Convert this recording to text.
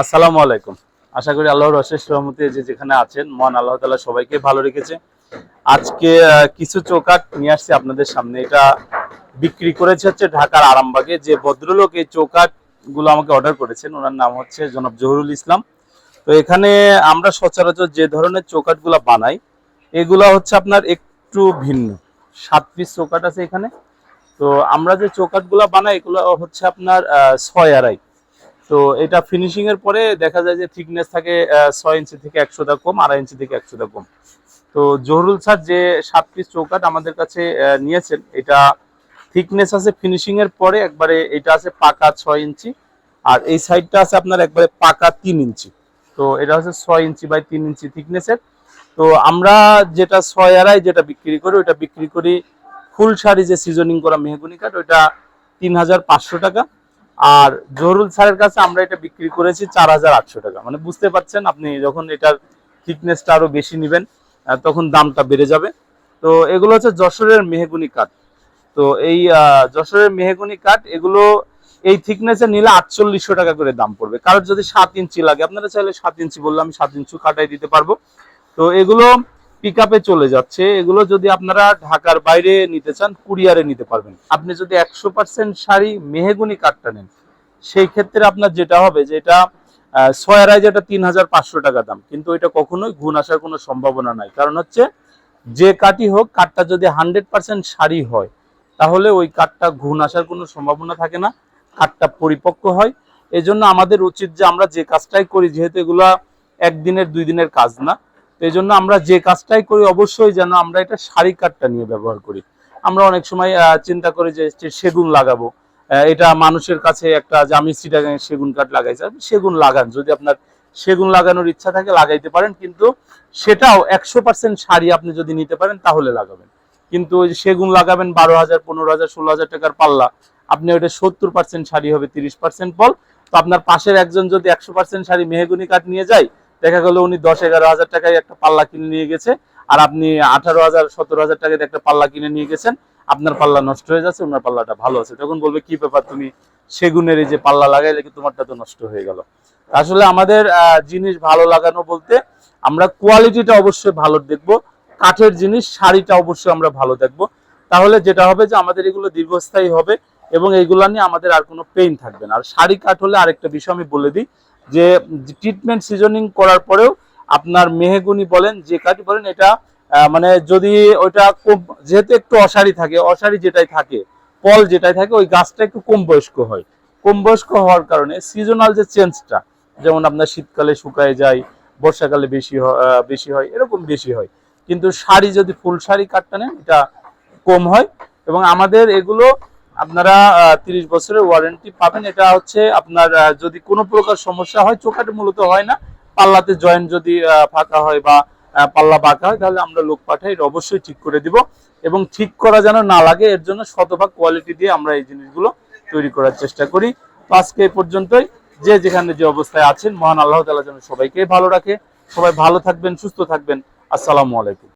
আসসালামু আলাইকুম। আশা করি আল্লাহর অশেষ রহমতে যে যেখানে আছেন মন আল্লাহ তালা সবাইকে ভালো রেখেছে। আজকে কিছু চৌকাট নিয়ে আসছি আপনাদের সামনে। এটা বিক্রি করেছে হচ্ছে ঢাকার আরামবাগে। যে ভদ্রলোক এই চৌকাটগুলো আমাকে অর্ডার করেছেন, ওনার নাম হচ্ছে জনাব জহুরুল ইসলাম। তো এখানে আমরা সচরাচর যে ধরনের চৌকাটগুলা বানাই, এগুলা হচ্ছে আপনার একটু ভিন্ন। সাত পিস চৌকাট আছে এখানে। তো আমরা যে চৌকাটগুলা বানাই, এগুলো হচ্ছে আপনার ছয় আড়াই। তো এটা ফিনিশিং এর পরে দেখা যায় যে থিকনেস থাকে ছয় ইঞ্চি থেকে একশোটা কম, আড়াই ইঞ্চি থেকে একশোটা কম। তো জহরুল স্যার যে সাত পিস চৌকাট আমাদের কাছে নিয়েছেন, এটা থিকনেস আছে ফিনিশিং এর পরে একবারে এটা আছে পাকা ছয় ইঞ্চি আর এই সাইডটা আছে আপনার একবারে পাকা তিন ইঞ্চি তো এটা হচ্ছে ছয় ইঞ্চি বাই তিন ইঞ্চি থিকনেসের তো আমরা যেটা ছয় আড়াই যেটা বিক্রি করি ওটা বিক্রি করি ফুল শাড়ি যে সিজনিং করা মেহগুনি কাঠ ওটা তিন হাজার পাঁচশো টাকা। আর জহরুল স্যারের কাছে আমরা এটা বিক্রি করেছি চার হাজার আটশো টাকা। মানে বুঝতে পারছেন আপনি যখন এটার থিকনেসটা আরও বেশি নেবেন তখন দামটা বেড়ে যাবে। তো এগুলো হচ্ছে যশোরের মেহেগুনি কাঠ। তো এই যশোরের মেহেগুনি কাঠ, এগুলো এই থিকনেসে নিলে আটচল্লিশশো টাকা করে দাম পড়বে। কারোর যদি সাত ইঞ্চি লাগে, আপনারা চাইলে সাত ইঞ্চি বললে আমি সাত ইঞ্চি কাটাই দিতে পারব। তো এগুলো পিক চলে যাচ্ছে এগুলো যদি আপনারা ঢাকার বাইরে নিতে চান কুরিয়ারে নিতে পারবেন। আপনি যদি একশো পার্সেন্ট শাড়ি মেহেগুনি কাঠটা নেন সেই ক্ষেত্রে আপনার যেটা হবে যে এটা আহ, যেটা তিন হাজার পাঁচশো টাকা দাম কিন্তু এটা কখনোই গুণ আসার কোনো সম্ভাবনা নাই। কারণ হচ্ছে যে কাঠই হোক কাঠটা যদি হান্ড্রেড পার্সেন্ট শাড়ি হয় তাহলে ওই কাঠটা ঘুণ আসার কোনো সম্ভাবনা থাকে না কাঠটা পরিপক্ক হয়। এজন্য আমাদের উচিত যে আমরা যে কাজটাই করি যেহেতু এগুলা একদিনের দুই দিনের কাজ না এই জন্য আমরা যে কাজটাই করি অবশ্যই যেন আমরা এটা শাড়ি কাঠটা নিয়ে ব্যবহার করি। আমরা অনেক সময় চিন্তা করি যে যে সেগুন লাগাবো। এটা মানুষের কাছে একটা জামি সিটাগাং সেগুন কাঠ লাগাইছে, আপনি সেগুন লাগান। যদি আপনার সেগুন লাগানোর ইচ্ছা থাকে, লাগাইতে পারেন। কিন্তু সেটাও একশো পার্সেন্ট শাড়ি আপনি যদি নিতে পারেন, তাহলে লাগাবেন। কিন্তু ওই যে সেগুন লাগাবেন বারো হাজার, পনেরো হাজার, ষোলো হাজার টাকার পাল্লা, আপনি ওইটা সত্তর পার্সেন্ট শাড়ি হবে, তিরিশ পার্সেন্ট ফল তো আপনার পাশের একজন যদি একশো পার্সেন্ট শাড়ি মেহগুনি কাঠ নিয়ে যায় দেখা গেল উনি দশ এগারো হাজার টাকায় একটা পাল্লা কিনে নিয়ে গেছে। আর আপনি আঠারো হাজার, সতেরো হাজার টাকায় একটা পাল্লা কিনে নিয়ে গেছেন। আপনার পাল্লা নষ্ট হয়ে যাচ্ছে, ওনার পাল্লাটা ভালো আছে। তখন বলবে, কি ব্যাপার তুমি সেগুনের এই যে পাল্লা লাগাইলে কি তোমারটা তো নষ্ট হয়ে গেল। আসলে আমাদের জিনিস ভালো লাগানো বলতে আমরা কোয়ালিটিটা অবশ্যই ভালো দেখব, কাঠের জিনিস, শাড়িটা অবশ্যই আমরা ভালো দেখব। তাহলে যেটা হবে যে আমাদের এগুলো দীর্ঘস্থায়ী হবে এবং এইগুলা নিয়ে আমাদের আর কোনো পেইন থাকবে না। আর শাড়ি কাঠ হলে আরেকটা বিষয় আমি বলে দিই যে ট্রিটমেন্ট সিজনিং করার পরেও আপনার মেহেগুনি বলেন, যে কাঠই বলেন, এটা মানে যদি ওইটা খুব, যেহেতু একটু অসারি থাকে অসারি যেটাই থাকে ফল যেটাই থাকে, ওই গাছটা একটু কম বয়স্ক হয়। কম বয়স্ক হওয়ার কারণে সিজনাল যে চেঞ্জটা যেমন আপনার শীতকালে শুকায় যায়, বর্ষাকালে বেশি বেশি হয়, এরকম বেশি হয়। কিন্তু শাড়ি যদি ফুল শাড়ি কাঠটা নেন, এটা কম হয়। এবং আমাদের এগুলো আপনারা তিরিশ বছরের ওয়ারেন্টি পাবেন। এটা হচ্ছে আপনার যদি কোনো প্রকার সমস্যা হয় চোখাটে মূলত হয় না। পাল্লাতে জয়েন্ট যদি ফাঁকা হয় বা পাল্লা বাঁকা হয়, তাহলে আমরা লোক পাঠাই, এটা অবশ্যই ঠিক করে দিব। এবং ঠিক করা যেন না লাগে, এর জন্য শতভাগ কোয়ালিটি দিয়ে আমরা এই জিনিসগুলো তৈরি করার চেষ্টা করি। তো আজকে এই পর্যন্তই। যে যেখানে যে অবস্থায় আছেন, মহান আল্লাহ তালা যেন সবাইকে ভালো রাখে। সবাই ভালো থাকবেন, সুস্থ থাকবেন। আসসালামু আলাইকুম।